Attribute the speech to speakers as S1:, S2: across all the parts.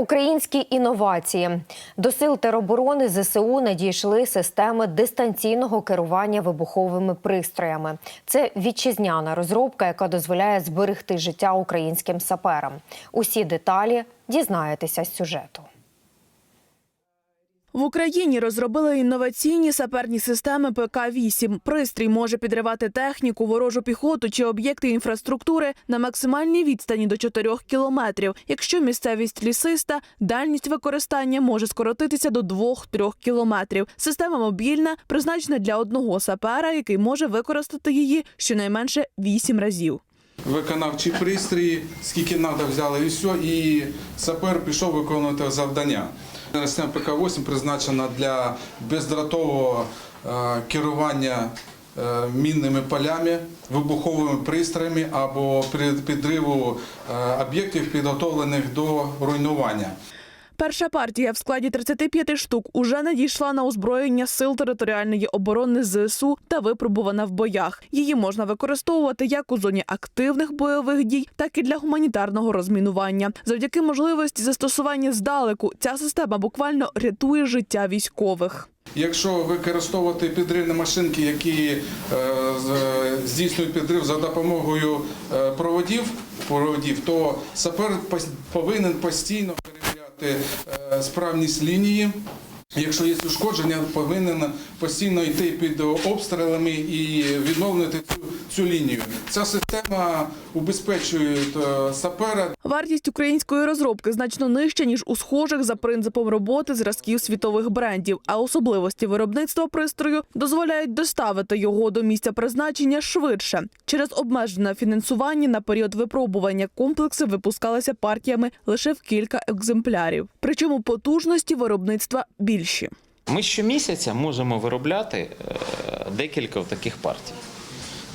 S1: Українські інновації до сил тероборони ЗСУ надійшли системи дистанційного керування вибуховими пристроями. Це вітчизняна розробка, яка дозволяє зберегти життя українським саперам. Усі деталі дізнаєтеся з сюжету.
S2: В Україні розробили інноваційні саперні системи ПК-8. Пристрій може підривати техніку, ворожу піхоту чи об'єкти інфраструктури на максимальній відстані до 4 кілометрів. Якщо місцевість лісиста, дальність використання може скоротитися до 2-3 кілометрів. Система мобільна, призначена для одного сапера, який може використати її щонайменше 8 разів.
S3: виконавчі пристрої, скільки треба взяли і все, і сапер пішов виконувати завдання. Система ПК-8 призначена для бездротового е, керування е, мінними полями, вибуховими пристроями або підриву е, об'єктів, підготовлених до руйнування.
S2: Перша партія в складі 35 штук уже надійшла на озброєння сил територіальної оборони ЗСУ та випробувана в боях. Її можна використовувати як у зоні активних бойових дій, так і для гуманітарного розмінування. Завдяки можливості застосування здалеку ця система буквально рятує життя військових.
S3: Якщо використовувати підривні машинки, які е, здійснюють підрив за допомогою е, проводів, проводів, то сапер повинен постійно перевіряти е, справність лінії. Якщо є ушкодження, повинен постійно йти під обстрілами і відновлювати цю, цю лінію. Ця система убезпечує е, сапера
S2: Вартість української розробки значно нижча ніж у схожих за принципом роботи зразків світових брендів. А особливості виробництва пристрою дозволяють доставити його до місця призначення швидше. Через обмежене фінансування на період випробування комплекси випускалися партіями лише в кілька екземплярів. Причому потужності виробництва більші.
S4: Ми щомісяця можемо виробляти е, декілька таких партій.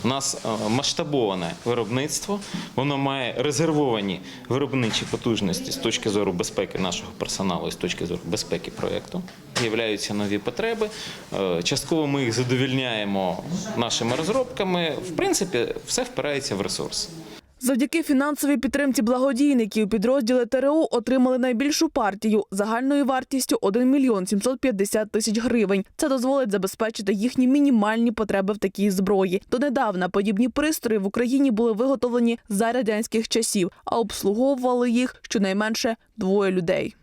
S4: У нас е, масштабоване виробництво, воно має резервовані виробничі потужності з точки зору безпеки нашого персоналу і з точки зору безпеки проєкту. З'являються нові потреби. Е, Частково ми їх задовільняємо нашими розробками. В принципі, все впирається в ресурси.
S2: Завдяки фінансовій підтримці благодійників підрозділи ТРО отримали найбільшу партію загальною вартістю 1 мільйон 750 тисяч гривень. Це дозволить забезпечити їхні мінімальні потреби в такій зброї. Донедавна подібні пристрої в Україні були виготовлені за радянських часів, а обслуговували їх щонайменше двоє людей.